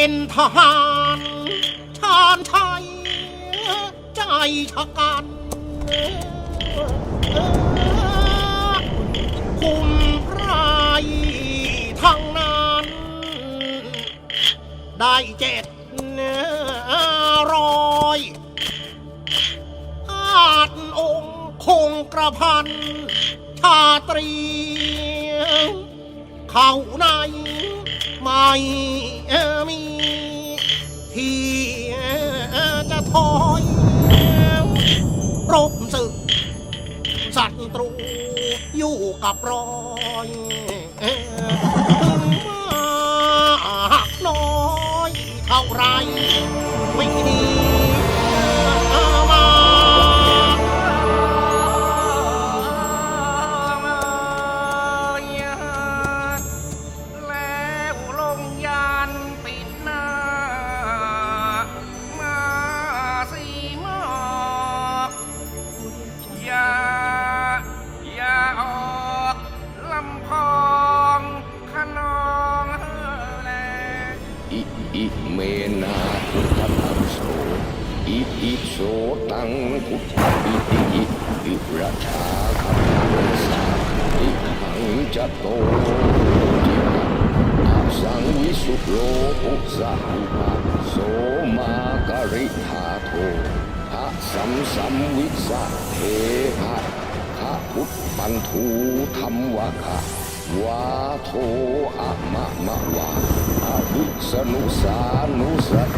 เป็นทหารชาญชัยใจชะกันคุมไพรทั้งนั้น ได้เจ็ดร้อยอาจองค์คงกระพันชาตรี เข้าในไม่มีที่จะถอยรบศึกศัตรูอยู่กับรอยถึงมากน้อยเท่าไรไม่ดี อิอิเมนาพุทธตังโสอิอิโสตังพุทธอิติอิอิราชาคัมภวสาอิหังจัตโตจิตังอาสังวิสุโรอุสาหุปะโสมาการิธาโทภะสัมสัมวิสะเทหะขะพุทปันทูธรรมวะคะวาโทอะมะมะวา อวิสนุสานุสติ